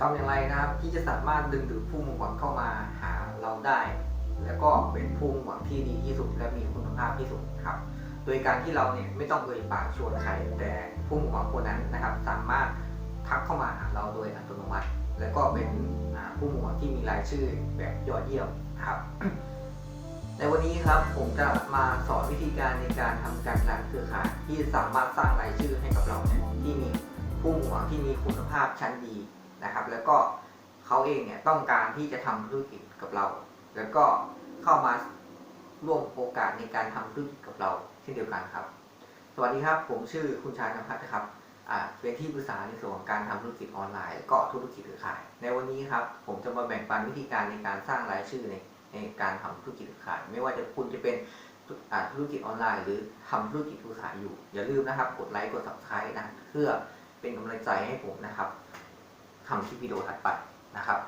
ทำอย่างไรนะครับที่จะสามารถดึงดูดผู้มุ่งหวังเข้ามาหาเราได้ แล้วก็เป็นผู้มุ่งหวังที่ดีที่สุด และมีคุณภาพที่สุดครับ โดยการที่เราเนี่ยไม่ต้องเอ่ยปากชวนใครแต่ผู้มุ่งหวังคนนั้นนะครับ สามารถทักเข้ามาหาเราโดยอัตโนมัติ แล้วก็เป็นผู้มุ่งหวังที่มีรายชื่อแบบยอดเยี่ยมครับ ในวันนี้ครับผมจะมาสอนวิธีการในการทำการตลาดเครือข่ายที่สามารถสร้างรายชื่อให้กับเราเนี่ยที่มี ผู้งหวังที่มีคุณภาพชั้นดีนะครับ แล้วก็เขาเองเนี่ยต้องการที่จะทำธุรกิจกับเรา แล้วก็เข้ามาร่วมโอกาสในการทำธุรกิจกับเราเช่นเดียวกันครับ สวัสดีครับ ผมชื่อคุณชายนภัทรนะครับเป็นที่ปรึกษาในส่วนของการทำธุรกิจออนไลน์และก็ธุรกิจเครือข่าย ในวันนี้ครับผมจะมาแบ่งปันวิธีการในการสร้างรายชื่อในในการทำธุรกิจเครือข่าย ไม่ว่าจะคุณจะเป็นธุรกิจออนไลน์ หรือทำธุรกิจเครือข่ายอยู่ อย่าลืมนะครับ กดไลค์กด subscribe นะเพื่อ เป็นกำลังใจให้ผมนะครับทำคลิปวิดีโอถัดไปนะครับ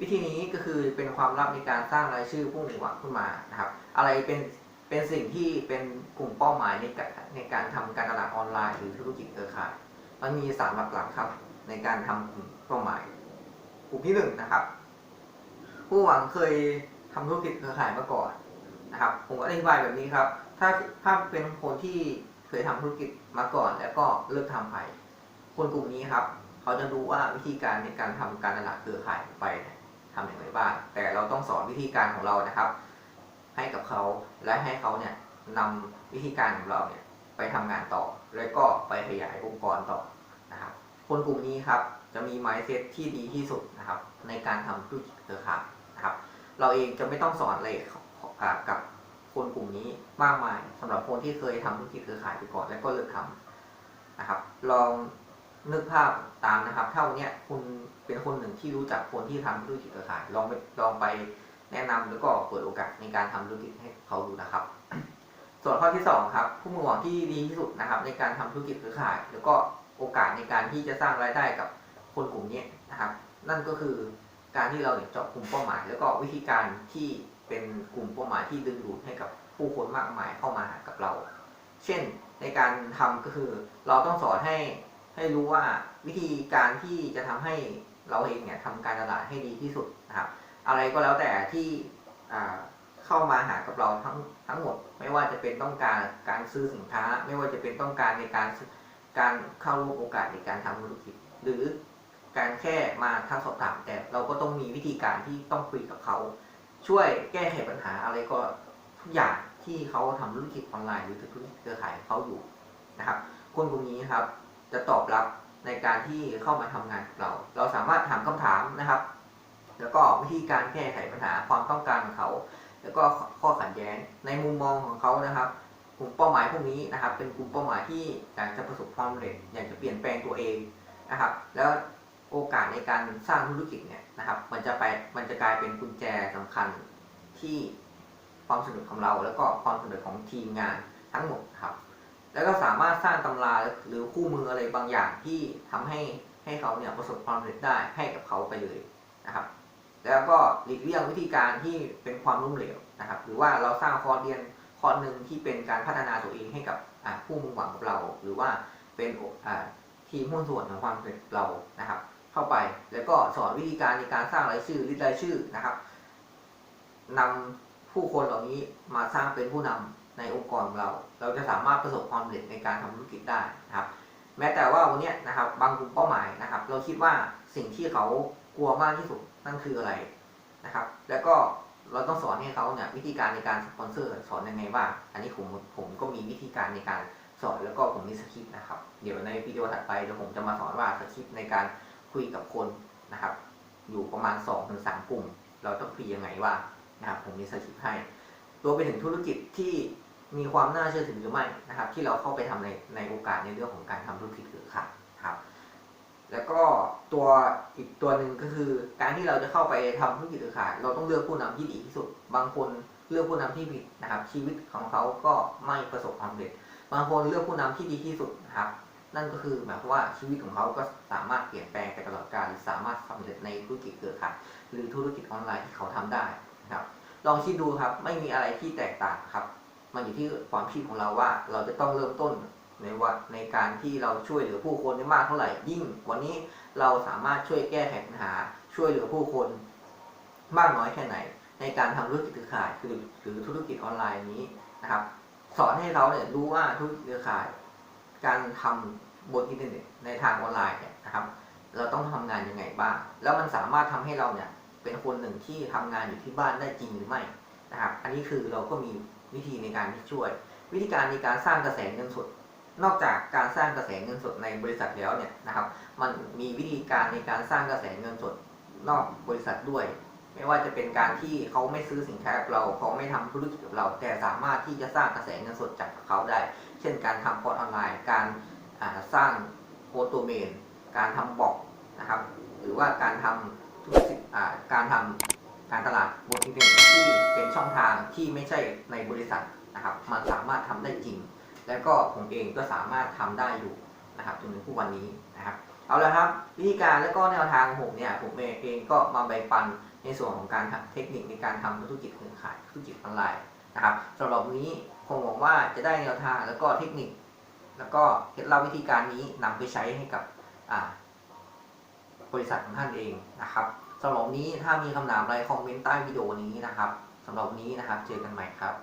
วิธีนี้ก็คือเป็นความลับในการสร้างรายชื่อผู้มุ่งหวังขึ้นมานะครับ อะไรเป็นเป็นสิ่งที่เป็นกลุ่มเป้าหมายในการในการทำการตลาดออนไลน์หรือธุรกิจเครือข่ายมันมีสามหลักๆครับ ในการทำกลุ่มเป้าหมาย กลุ่มที่หนึ่งนะครับ ผู้หวังเคยทำธุรกิจเครือข่ายมาก่อนนะครับ ผมก็อธิบายแบบนี้ครับ ถ้าถ้าเป็นคนที่เคยทำธุรกิจมาก่อน แล้วก็เลิกทำไป คนกลุ่มนี้ครับ เขาจะรู้ว่าวิธีการในการทำการตลาดเครือข่ายไปทำอย่างไรบ้าง แต่เราต้องสอนวิธีการของเรานะครับ ให้กับเขาและให้เขาเนี่ยนำวิธีการของเราเนี่ยไปทำงานต่อ แล้วก็ไปขยายองค์กรต่อนะครับ คนกลุ่มนี้ครับจะมี mindset ที่ดีที่สุดนะครับ ในการทำธุรกิจเครือข่ายนะครับ เราเองจะไม่ต้องสอนอะไรกับคนกลุ่มนี้มากมายสำหรับคนที่เคยทำธุรกิจเครือข่ายไปก่อน แล้วก็เลิกทำนะครับ ลอง นึกภาพตามนะครับ ถ้าวันเนี้ยคุณเป็นคนหนึ่งที่รู้จักคนที่ทำธุรกิจเครือข่ายลองไปลองไปแนะนำแล้วก็เปิดโอกาสในการทำธุรกิจให้เขาดูนะครับ ส่วนข้อที่สองครับผู้มุ่งหวังที่ดีที่สุดนะครับ ในการทำธุรกิจเครือข่าย แล้วก็โอกาสในการที่จะสร้างรายได้กับคนกลุ่มนี้นะครับ นั่นก็คือการที่เราเนี่ยเจาะกลุ่มเป้าหมาย แล้วก็วิธีการที่เป็นกลุ่มเป้าหมายที่ดึงดูดให้กับผู้คนมากมายเข้ามาหากับเรา เช่นในการทำก็คือเราต้องสอนให้ ให้รู้ว่าวิธีการที่จะทำให้เราเองเนี่ยทำการตลาดให้ดีที่สุดนะครับ อะไรก็แล้วแต่ที่เข้ามาหากับเราทั้งทั้งหมด ไม่ว่าจะเป็นต้องการการซื้อสินค้า ไม่ว่าจะเป็นต้องการในการการเข้าร่วมโอกาสในการทำธุรกิจ หรือการแค่มาทักสอบถามแต่เราก็ต้องมีวิธีการที่ต้องคุยกับเขา ช่วยแก้ไขปัญหาอะไรก็ทุกอย่างที่เขาทำธุรกิจออนไลน์หรือธุรกิจเครือข่ายเขาอยู่นะครับคนกลุ่มนี้ครับ จะตอบรับในการที่เข้ามาทำงานกับเรา เราสามารถถามคำถามนะครับ แล้วก็วิธีการแก้ไขปัญหาความต้องการของเขา แล้วก็ข้อขัดแย้งในมุมมองของเขานะครับ กลุ่มเป้าหมายพวกนี้นะครับ เป็นกลุ่มเป้าหมายที่อยากจะประสบความสำเร็จอยากจะเปลี่ยนแปลงตัวเองนะครับ แล้วโอกาสในการสร้างธุรกิจเนี่ยนะครับ มันจะไปมันจะกลายเป็นกุญแจสำคัญที่ความสำเร็จของเรา แล้วก็ความสำเร็จของทีมงานทั้งหมดครับ แล้วก็สามารถสร้างตำราหรือคู่มืออะไรบางอย่างที่ทำให้ให้เขาเนี่ยประสบความสำเร็จได้ให้กับเขาไปเลยนะครับ แล้วก็หลีกเลี่ยงวิธีการที่เป็นความล้มเหลวนะครับ หรือว่าเราสร้างคอร์สเรียนคอร์สหนึ่งที่เป็นการพัฒนาตัวเองให้กับอ่าผู้มุ่งหวังกับเรา หรือว่าเป็นอ่าทีมหุ้นส่วนของความสำเร็จเรานะครับ เข้าไปแล้วก็สอนวิธีการในการสร้างรายชื่อริดรายชื่อนะครับนำผู้คนเหล่านี้มาสร้างเป็นผู้นำ ในองค์กรของเรา เราจะสามารถประสบความสำเร็จในการทำธุรกิจได้นะครับ แม้แต่ว่าวันนี้นะครับบางกลุ่มเป้าหมายนะครับ เราคิดว่าสิ่งที่เขากลัวมากที่สุดนั่นคืออะไรนะครับ แล้วก็เราต้องสอนให้เขาเนี่ยวิธีการในการสปอนเซอร์สอนยังไงบ้างอันนี้ผมผมก็มีวิธีการในการสอนแล้วก็ผมมีสคริปต์นะครับ เดี๋ยวในวิดีโอถัดไปเดี๋ยวผมจะมาสอนว่าสคริปต์ในการคุยกับคนนะครับ อยู่ประมาณ2-3ถึงสกลุ่ม เราต้องคุยยังไงว่านะครับผมมีสคริปต์ให้รวมไปถึงธุรกิจที่ มีความน่าเชื่อถือหรือไม่นะครับ ที่เราเข้าไปทำในในโอกาสในเรื่องของการทำธุรกิจเครือข่ายครับ แล้วก็ตัวอีกตัวหนึ่งก็คือ การที่เราจะเข้าไปทำธุรกิจเครือข่าย เราต้องเลือกผู้นำที่ดีที่สุด บางคนเลือกผู้นำที่ผิดนะครับ ชีวิตของเขาก็ไม่ประสบความสำเร็จ บางคนเลือกผู้นำที่ดีที่สุดนะครับ นั่นก็คือหมายความว่าชีวิตของเขาก็สามารถเปลี่ยนแปลงไปตลอดกาลหรือสามารถสำเร็จในธุรกิจเครือข่าย หรือธุรกิจออนไลน์ที่เขาทำได้นะครับ ลองคิดดูครับไม่มีอะไรที่แตกต่างครับ มันอยู่ที่ความคิดของเราว่า เราจะต้องเริ่มต้นในว่าในการที่เราช่วยเหลือผู้คนได้มากเท่าไหร่ ยิ่งวันนี้เราสามารถช่วยแก้ไขปัญหา ช่วยเหลือผู้คน มากน้อยแค่ไหน ในการทำธุรกิจเครือข่ายคือหรือธุรกิจออนไลน์นี้นะครับ สอนให้เราเนี่ยรู้ว่าธุรกิจเครือข่าย การทำบนอินเทอร์เน็ตในทางออนไลน์เนี่ยนะครับ เราต้องทำงานยังไงบ้าง แล้วมันสามารถทำให้เราเนี่ยเป็นคนหนึ่งที่ทำงานอยู่ที่บ้านได้จริงหรือไม่นะครับ อันนี้คือเราก็มี วิธีในการที่ช่วย วิธีการในการสร้างกระแสเงินสด นอกจากการสร้างกระแสเงินสดในบริษัทแล้วเนี่ยนะครับ มันมีวิธีการในการสร้างกระแสเงินสดนอกบริษัทด้วย ไม่ว่าจะเป็นการที่เขาไม่ซื้อสินค้ากับเราเขาไม่ทำธุรกิจกับเรา แต่สามารถที่จะสร้างกระแสเงินสดจากเขาได้ เช่น การทำคอร์สออนไลน์ การาสร้างโอโตเมนการทำบล็อกนะครับ หรือว่าการทำธุรกิจการทำ การตลาดบนอินเทอร์เน็ตที่เป็นช่องทางที่ไม่ใช่ในบริษัทนะครับ มันสามารถทำได้จริง แล้วก็ผมเองก็สามารถทำได้อยู่นะครับจนถึงทุกวันนี้นะครับ เอาละครับ วิธีการและก็แนวทางของผมเนี่ยผมเองก็มาแบ่งปันในส่วนของการเทคนิคในการทำธุรกิจเครือข่ายธุรกิจออนไลน์นะครับสำหรับนี้ผมหวังว่าจะได้แนวทางแล้วก็เทคนิค แล้วก็เคล็ดลับวิธีการนี้นำไปใช้ให้กับ บริษัทของท่านเองนะครับสำหรับนี้ถ้ามีคำถามอะไรคอมเมนต์ใต้วิดีโอนี้นะครับสำหรับนนี้นะครับ เจอกันใหม่ครับ